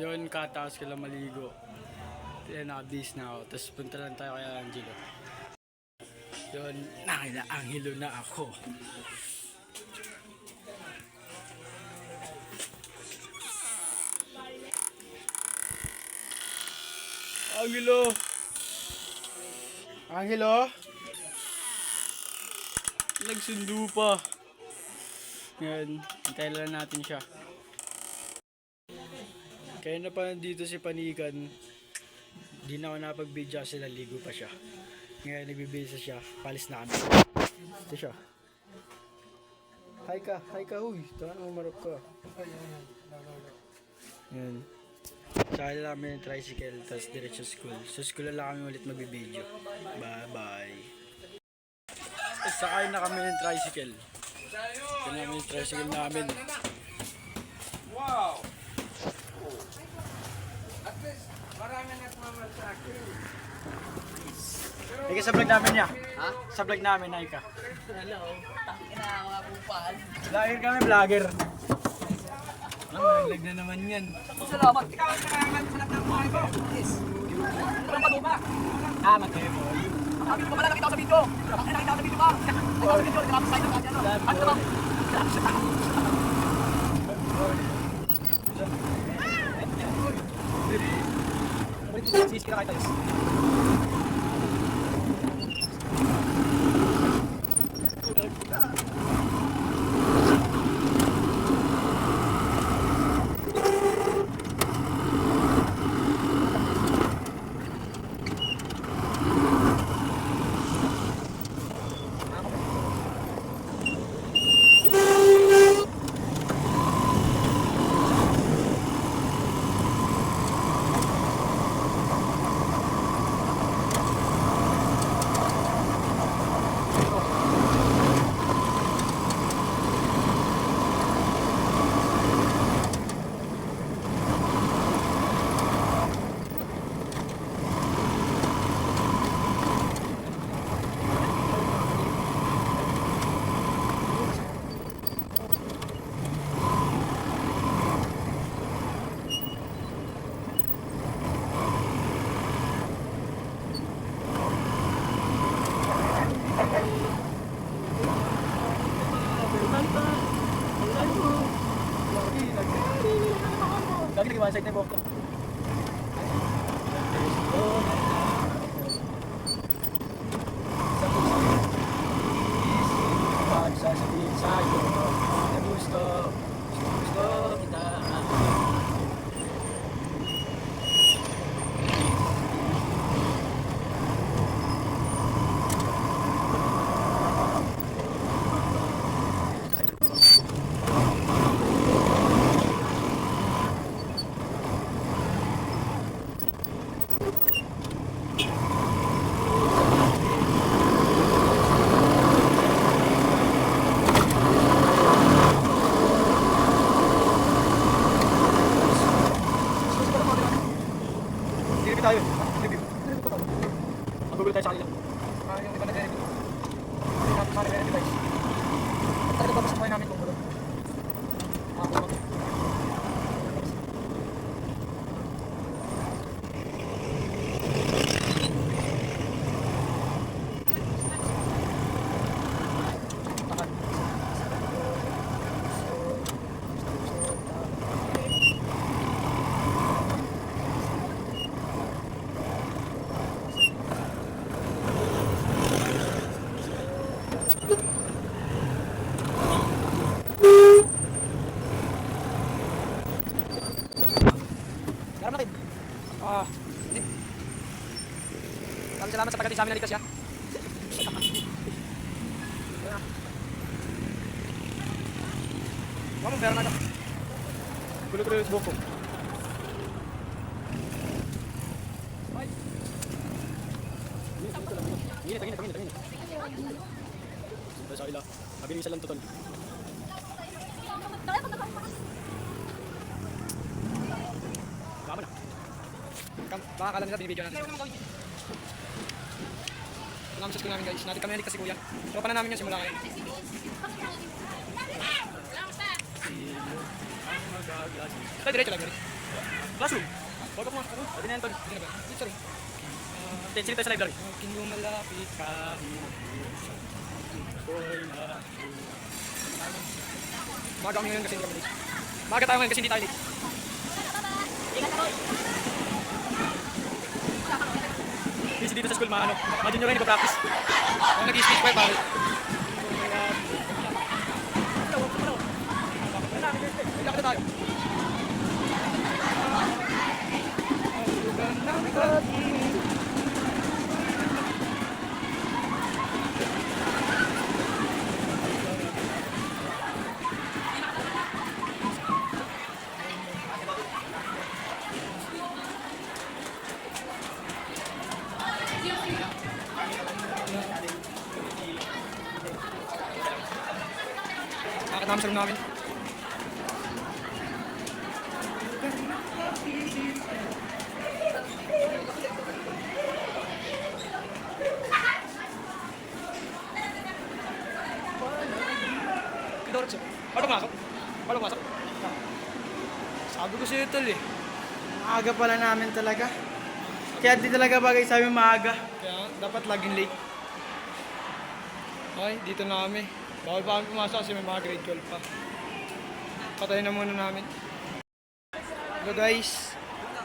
Yun, kataas ko lang maligo. Kaya nakabis na ako. Tapos punta lang tayo kay Angelo. Yun, nakila Angelo na ako. Angelo! Angelo? Nagsundo pa. Ngayon, hintayin lang natin siya. Kaya na pa nandito si Panikan, di na ako napag-video kasi naligo pa siya. Ngayon nagbibisa siya, palis na kami. Ito siya. Hi ka, hi ka, huy. Tara na umarap ka. Yan. Sakay lang kami ng tricycle, tapos diretso school. Sa school lang kami ulit magbibideo. Bye-bye. Sakay na kami ng tricycle. Ito namin yung tricycle namin. Wow! Marami nagmamasakin. Ay ka sa vlog namin niya. Ha? Sa vlog namin, ay ka. Hello, tangina mga bupal. Vlogger kami, vlogger. Alam mo, vlog na naman yan. Salamat. Ikaw ang nangangan sa lahat ng buhay ko. Yes. Walang pagbuka. Ah, matemo. Sabi ko pala nakita ko sa video. Bakit nakita ko sa video ba? Ko sa video, nakita ko sa video. Ano ba? Sis, kira kayo tayo. Lagi you Ah. Maraming salamat sa pagdating sa amin na ligtas ya. Vamos ver na. Gulo-gulo yung buko. Ay. Init, init, init, init. Ito sa ila. Mabilis lang tutol. Tama na. Kam, baka kala nila binibideo natin. Sa school namin guys. Natin kami kasi kuya. Tropa na namin yun simula ngayon. Tayo diretso lang. Classroom. Wag mo. Ano? Sabi na yan, na? Hindi, sorry. Then, sino tayo sa library? Aking lumalapit ka. Maga kami ngayon kasi hindi kami late. Maga tayo ngayon kasi hindi tayo late. Busy dito sa school, mga ano. Mga junior rin, nagpa-practice. Ako nag-speech pa eh, pare. Wala ka tayo. Nakakatama sa room namin. Diretso. Paano pumasok? Paano pumasok? Sabi ko sa'yo tol eh. Maaga pala namin talaga. Kaya di talaga bagay sa amin maaga. Kaya dapat laging late. Okay, dito na kami. Bawal pa kami pumasok kasi may mga grade 12 pa. Patayin na muna namin. Hello guys.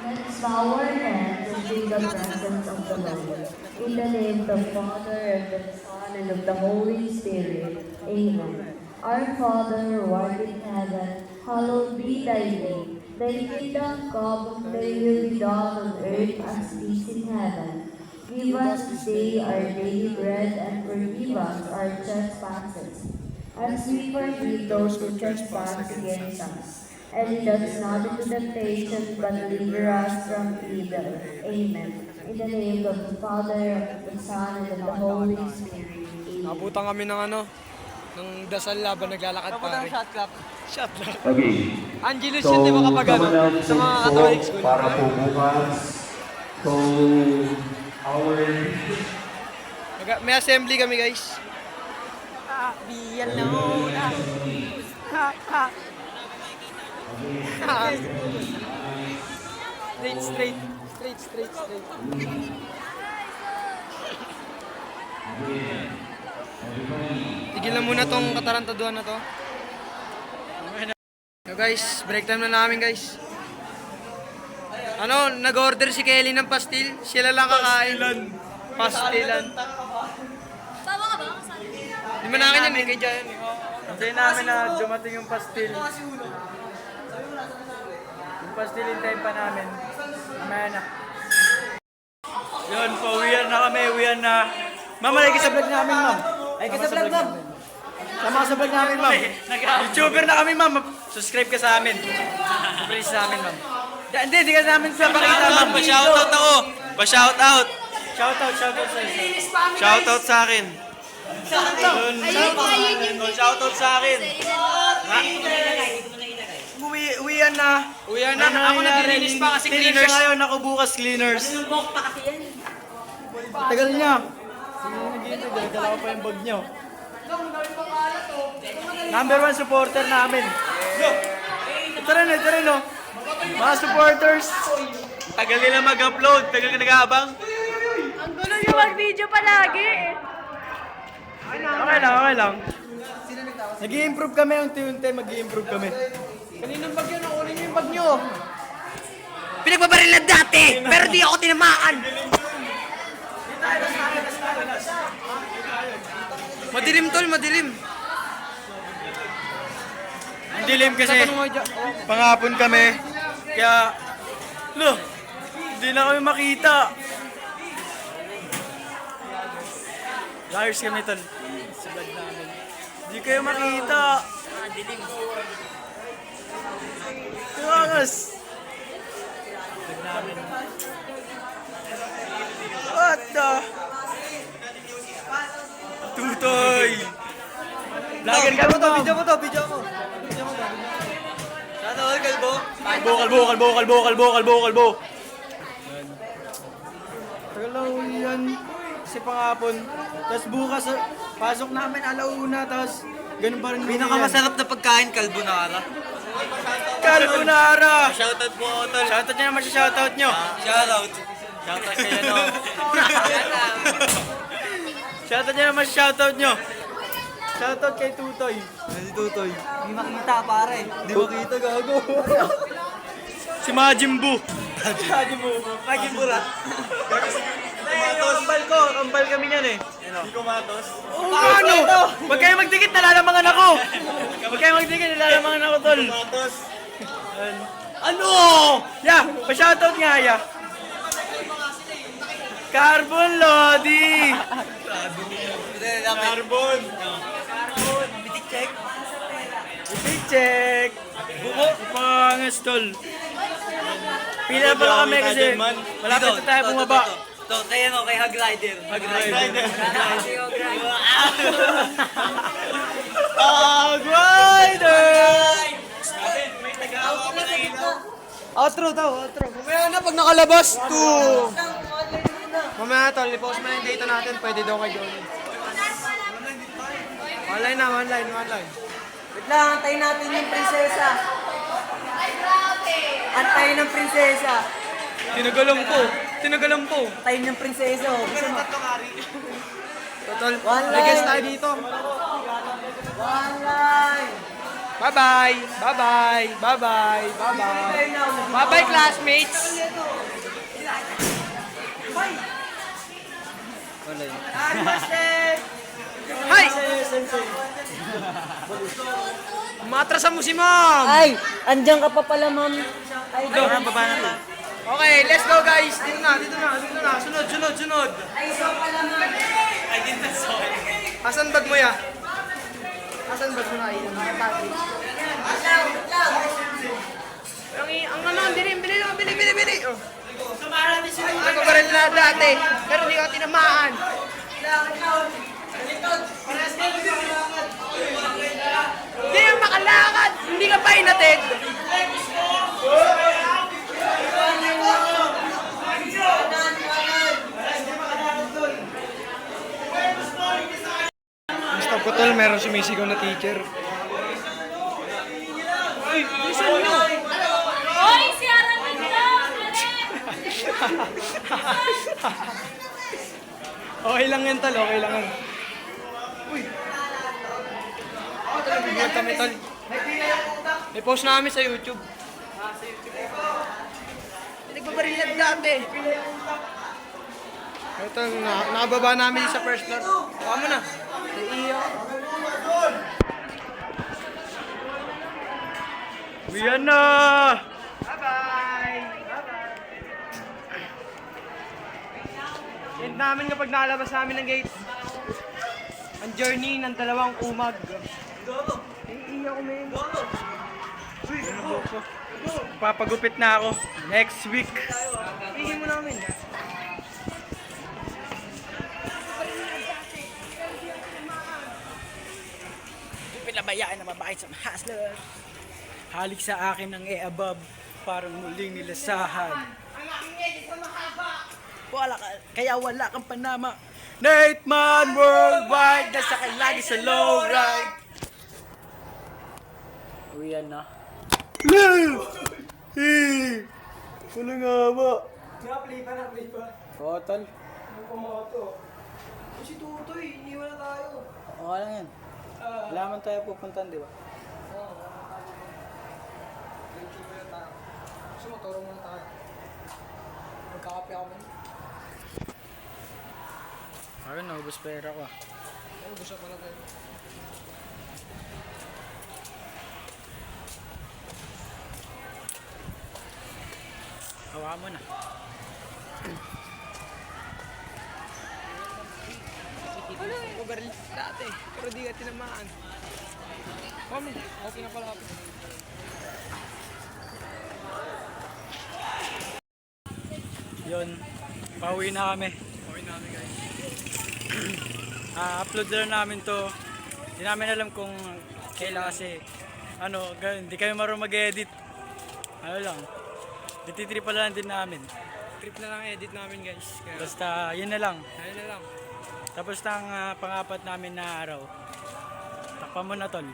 Let's bow our heads and the presence of the Lord. In the name of the Father, and the Son, and of the Holy Spirit. Amen. Our Father, who art in heaven, hallowed be thy name. Thy kingdom come, thy will be done on earth as it is in heaven. Give us this day our daily bread, and forgive us our trespasses, as we forgive those who trespass against us. And lead us not into temptation, but deliver us from evil. Amen. In the name of the Father, of the Son, and of the Holy Spirit. Amen. Kami ng ano, ng dasal laban naglalakad pare. shot clock. Shot lang. Okay. Angelus So, yun, di ba kapag ano, sa mga Catholic to school. para po bukas. So, our may assembly kami guys. straight, straight, straight, straight, straight. Tigil na muna tong katarantaduhan na to. So guys, break time na namin guys. Ano, nag-order si Kelly ng pastil. Sila lang kakain. Pastilan. Bawa ka ba? Kasali. Di man akin yan eh, kay Jan. Hintayin namin na dumating yung pastil. Yung pastil hintayin pa namin. Mamaya na. Yun, pauwian na kami, uwian na. Ma'am, ay sa vlog namin, ma'am. Ay sa vlog, ma'am. Sama ka sa vlog namin, ma'am. YouTuber na kami, ma'am. Subscribe ka sa amin. Subscribe sa amin, ma'am. Hindi, di ka sa amin sa pakita. Pa-shoutout ako. Pa-shoutout. Shoutout, shoutout sa iyo. Shoutout sa akin. Ayun, ayun yung Shoutout sa akin. Uwi, uwian na. Uwian na, ako naglilinis pa kasi Cleaners cleaners. ngayon, ako bukas cleaners. Tagal niya. Sige, naghihintay, dala ko pa yung bag niyo. Number one supporter namin. Ito rin, ito rin, oh. Mga supporters. Tagal nila mag-upload. Tagal ka nag-aabang. Ang gulo niyo mag-video palagi eh. Okay lang, okay lang. Nag-i-improve kami, unti-unti mag-i-improve kami. Kaninong bag yun? Kunin niyo yung bag niyo. Pinagbabaril na dati, pero di ako tinamaan. Madilim tol, madilim. Ang dilim kasi, pangapon kami. Kaya, lo, hindi na kami makita. Liars kami tol. Sa namin. Hindi kayo makita. Tuwangas. Vlog namin. What the? Tutoy! Vlogger ka mo to, video mo to, video mo. Kalbo. Kalbo, kalbo, kalbo, kalbo, kalbo, kalbo, kalbo. Uwi yan. Kasi pangapon. Tapos bukas, ah, pasok namin alauna, tapos ganun pa rin. Pinakamasarap na pagkain, kalbo na ara. Shoutout po, Tol. Shoutout nyo naman sa shoutout nyo. Shoutout. Shoutout kayo, no? Shoutout nyo naman sa shoutout nyo. Shoutout kay Tutoy. Si Tutoy. Hindi makita, pare. Hindi makita, gago. Si Majin Buu. Majin Buu. Maging burat. Kambal ko, kambal kami niyan eh. Hindi kumatos. ano? Huwag kayo magdikit, nalalamangan ako. Huwag kayo magdikit, nalalamangan ako, tol. Kumatos. Ano? Ya, pa-shoutout nga, ya. Carbon Lodi! Carbon! Check. Buko! Pangas, tol. Pila pala kami kasi malapit na tayo bumaba. Ito, kay ano, kay Hag Rider. Hag Rider. Hog Rider! Outro daw, outro. Mamaya na pag nakalabas, to. Mamaya tol, i-post mo na yung data natin, pwede daw kay Johnny. Online na, online, online. Wait lang, antayin natin yung prinsesa. Antayin ng prinsesa. Tinagalam po, tinagalam po. Antayin ng prinsesa. oh. Gusto mo? Total, One line. tayo dito. One line. Bye-bye, bye-bye, bye-bye, bye-bye. Bye-bye, classmates. Hi! Umatrasan mo si ma'am! Ay, andyan ka pa pala, ma'am. Ay, Go. Baba na ta. Okay, let's go guys. Dito na, dito na, dito na. Sunod, sunod, sunod. ay, so pala, ma'am. Asan bag mo ya? Asan bag mo na iyan? Ang, i- ang ano, bili, bili lang, bili, bili, bili. Oh. Nagpabaril na dati, pero hindi ko tinamaan. Hindi yung makalakad, hindi ka pa inatid. Gusto ko tol, meron sumisigaw na teacher. Hoy, si Aramin lang! Okay lang yan tol, okay lang yan. Bigyan kami tol. May post namin sa YouTube. Nagbabaril lang dati. Ito, na nakababa namin sa first floor. Baka mo na. Naiiyak. Uyan na! Bye-bye! End namin kapag nalabas namin ng gate. Ang journey ng dalawang umag. Naiiyak ko, men. Papagupit na ako. Next week. Tingin mo namin. Pinabayaan na babae sa hustler. Halik sa akin ang e-above. Parang muling nilasahan. Wala ka, kaya wala kang panama. Nate Man Worldwide, nasa kay lagi sa low ride. Uyan na. Wala nga ba? Na-play pa, na-play pa. Total. Ano pumoto? Si Tutoy, iniwan na tayo. Okay lang yan. Wala man tayo pupuntan, di ba? Gusto mo, turo muna tayo. Magkakape ako man. Ayun, naubos pera ko. ah. Ano, gusto pala tayo. Hawa mo na. Ako baril dati, pero di ka tinamaan. Kami, ako pinapalapit. Yun. Pauwi na kami. Okay namin guys. Ah, upload lang namin to. Hindi namin alam kung kailan kasi ano, hindi kami marunong mag-edit. Ano lang. Dititripa lang din namin. Trip na lang edit namin guys. Kaya, Basta yun na lang. ayun na lang. Tapos na ang ah, pangapat namin na araw. Takpan mo na tol.